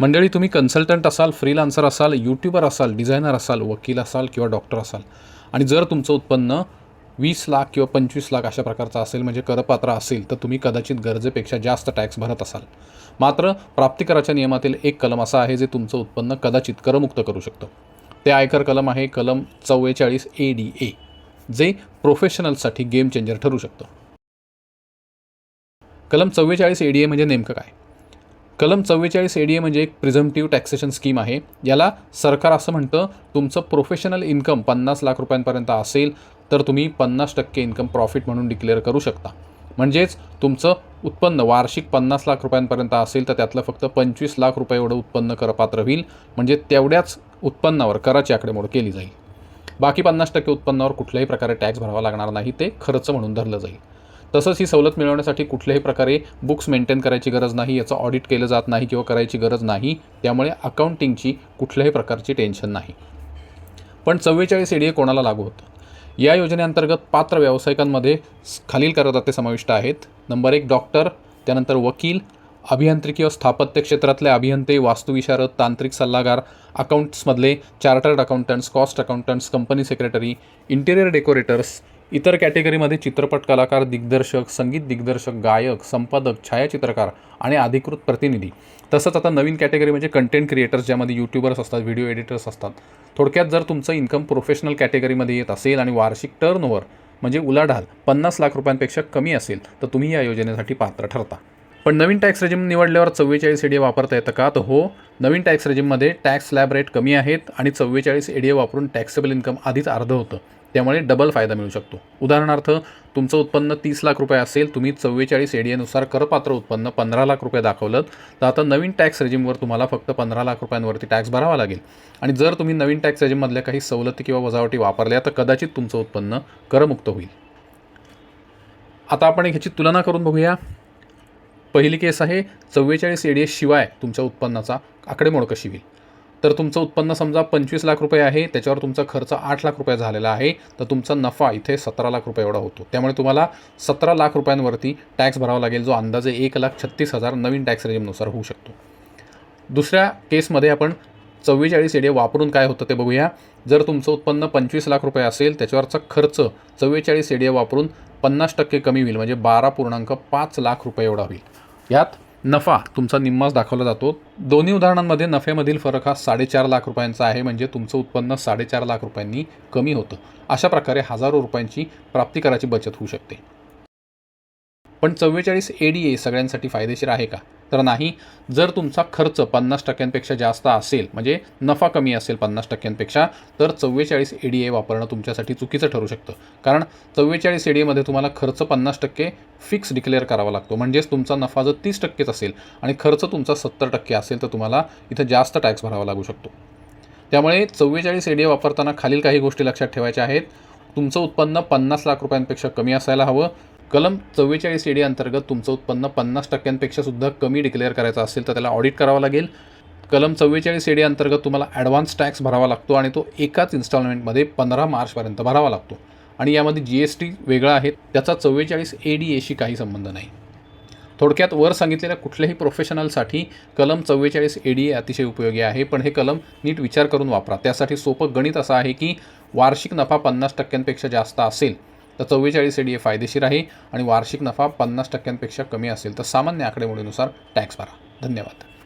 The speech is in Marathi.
मंडळी तुम्ही कन्सल्टंट असाल फ्रीलान्सर असाल यूट्यूबर असाल डिझायनर असाल वकील असाल किंवा डॉक्टर असाल आणि जर तुमचं उत्पन्न वीस लाख किंवा पंचवीस लाख अशा प्रकारचं असेल म्हणजे करपात्र असेल तर तुम्ही कदाचित गरजेपेक्षा जास्त टॅक्स भरत असाल. मात्र प्राप्तिकराच्या नियमातील एक कलम असा आहे जे तुमचं उत्पन्न कदाचित करमुक्त करू शकतं. ते आयकर कलम आहे कलम चव्वेचाळीस ए डी ए जे प्रोफेशनल्ससाठी गेम चेंजर ठरू शकतं. कलम चव्वेचाळीस ए डी ए म्हणजे नेमकं काय? कलम चव्वेचाळीस ए डी ए म्हणजे एक प्रिझम्टिव्ह टॅक्सेशन स्कीम आहे. याला सरकार असं म्हणतं तुमचं प्रोफेशनल इन्कम पन्नास लाख रुपयांपर्यंत असेल तर तुम्ही पन्नास टक्के इन्कम प्रॉफिट म्हणून डिक्लेअर करू शकता. म्हणजेच तुमचं उत्पन्न वार्षिक पन्नास लाख रुपयांपर्यंत असेल तर त्यातलं फक्त पंचवीस लाख रुपये एवढं उत्पन्न करपात्र होईल म्हणजे तेवढ्याच उत्पन्नावर कराची आकडेमोड केली जाईल. बाकी पन्नास टक्के उत्पन्नावर कुठल्याही प्रकारे टॅक्स भरावा लागणार नाही ते खर्च म्हणून धरलं जाईल. तसंच ही सवलत मिळवण्यासाठी कुठल्याही प्रकारे बुक्स मेंटेन करायची गरज नाही याचं ऑडिट केलं जात नाही किंवा करायची गरज नाही त्यामुळे अकाउंटिंगची कुठल्याही प्रकारची टेन्शन नाही. पण चव्वेचाळीस ए डी ए कोणाला लागू होतं? या योजनेअंतर्गत पात्र व्यावसायिकांमध्ये खालील करदाते समाविष्ट आहेत. नंबर एक डॉक्टर त्यानंतर वकील अभियांत्रिकी व स्थापत्य क्षेत्रातले अभियंते वास्तुविशारद तांत्रिक सल्लागार अकाउंट्समधले chartered accountants cost accountants company secretary interior decorators इतर कॅटेगरीमध्ये चित्रपट कलाकार दिग्दर्शक संगीत दिग्दर्शक गायक संपादक छायाचित्रकार आणि अधिकृत प्रतिनिधी. तसंच आता नवीन कॅटेगरी म्हणजे कंटेंट क्रिएटर्स ज्यामध्ये यूट्यूबर्स असतात व्हिडिओ एडिटर्स असतात. थोडक्यात जर तुमचं इन्कम प्रोफेशनल कॅटेगरीमध्ये येत असेल आणि वार्षिक टर्नओव्हर म्हणजे उलाढाल पन्नास लाख रुपयांपेक्षा कमी असेल तर तुम्ही या योजनेसाठी पात्र ठरता. पण नवीन टॅक्स रेजिम निवडल्यावर चव्वेचाळीस एडीए वापरता येतं का? तर हो नवीन टॅक्स रेजिममध्ये टॅक्स स्लॅब रेट कमी आहेत आणि चव्वेचाळीस एडीए वापरून टॅक्सेबल इन्कम आधीच अर्धं होतं. त्यामुळे डबल फायदा मिळू शकतो. उदाहरणार्थ तुमचं उत्पन्न तीस लाख रुपये असेल तुम्ही चव्वेचाळीस एडीएनुसार करपात्र उत्पन्न पंधरा लाख रुपये दाखवलं तर आता नवीन टॅक्स रेजिमवर तुम्हाला फक्त पंधरा लाख रुपयांवरती टॅक्स भरावा लागेल. आणि जर तुम्ही नवीन टॅक्स रेजिममधल्या काही सवलती किंवा वजावटी वापरल्या तर कदाचित तुमचं उत्पन्न करमुक्त होईल. आता आपण एक ह्याची तुलना करून बघूया. पहिली केस आहे चव्वेचाळीस ए डी एस शिवाय तुमच्या उत्पन्नाचा आकडेमोड कशी होईल? तर तुमचं उत्पन्न समजा पंचवीस लाख रुपये आहे त्याच्यावर तुमचा खर्च आठ लाख रुपये झालेला आहे तर तुमचा नफा इथे सतरा लाख रुपये एवढा होतो. त्यामुळे तुम्हाला सतरा लाख रुपयांवरती टॅक्स भरावा लागेल जो अंदाजे एक लाख छत्तीस हजार नवीन टॅक्स रेजिमनुसार होऊ शकतो. दुसऱ्या केसमध्ये आपण चव्वेचाळीस एडे वापरून काय होतं ते बघूया. जर तुमचं उत्पन्न पंचवीस लाख रुपये असेल त्याच्यावरचा खर्च चव्वेचाळीस एडे वापरून पन्नास टक्के कमी होईल म्हणजे बारा पूर्णांक पाच लाख रुपये एवढा होईल. यात नफा तुमचा निम्माच दाखवला जातो. दोन्ही उदाहरणांमध्ये नफ्यामधील फरक हा साडेचार लाख रुपयांचा आहे म्हणजे तुमचं उत्पन्न साडेचार लाख रुपयांनी कमी होतं. अशा प्रकारे हजारो रुपयांची प्राप्तिकराची बचत होऊ शकते. पण चव्वेचाळीस ए डी ए सगळ्यांसाठी फायदेशीर आहे का? तर नाही. जर तुमचा खर्च पन्नास टक्क्यांपेक्षा जास्त असेल म्हणजे नफा कमी असेल पन्नास टक्क्यांपेक्षा तर चव्वेचाळीस ए डी ए वापरणं तुमच्यासाठी चुकीचं ठरू शकतं. कारण चव्वेचाळीस ए डी एमध्ये तुम्हाला खर्च पन्नास टक्के फिक्स डिक्लेअर करावा लागतो. म्हणजेच तुमचा नफा जर तीस टक्केच असेल आणि खर्च तुमचा सत्तर टक्के असेल तर तुम्हाला इथं जास्त टॅक्स भरावा लागू शकतो. त्यामुळे चव्वेचाळीस ए डी ए वापरताना खालील काही गोष्टी लक्षात ठेवायच्या आहेत. तुमचं उत्पन्न पन्नास लाख रुपयांपेक्षा कमी असायला हवं. कलम चव्वेचाळीस ए डी अंतर्गत तुमचं उत्पन्न पन्नास टक्क्यांपेक्षा सुद्धा कमी डिक्लेअर करायचं असेल तर त्याला ऑडिट करावं लागेल. कलम चव्वेचाळीस ए डी अंतर्गत तुम्हाला ॲडव्हान्स टॅक्स भरावा लागतो आणि तो एकाच इन्स्टॉलमेंटमध्ये पंधरा मार्चपर्यंत भरावा लागतो. आणि यामध्ये जी एस टी वेगळा आहे. त्याचा चव्वेचाळीस ए डी एशी काही संबंध नाही. थोडक्यात वर सांगितलेल्या कुठल्याही प्रोफेशनलसाठी कलम चव्वेचाळीस ए डी ए अतिशय उपयोगी आहे. पण हे कलम नीट विचार करून वापरा. त्यासाठी सोपं गणित असं आहे की वार्षिक नफा पन्नास टक्क्यांपेक्षा जास्त असेल तर चव्वेचाळीस ए डी ए फायदेशीर आहे आणि वार्षिक नफा पन्नास टक्क्यांपेक्षा कमी असेल तर सामान्य आकडेमोडीनुसार टॅक्स भरा. धन्यवाद.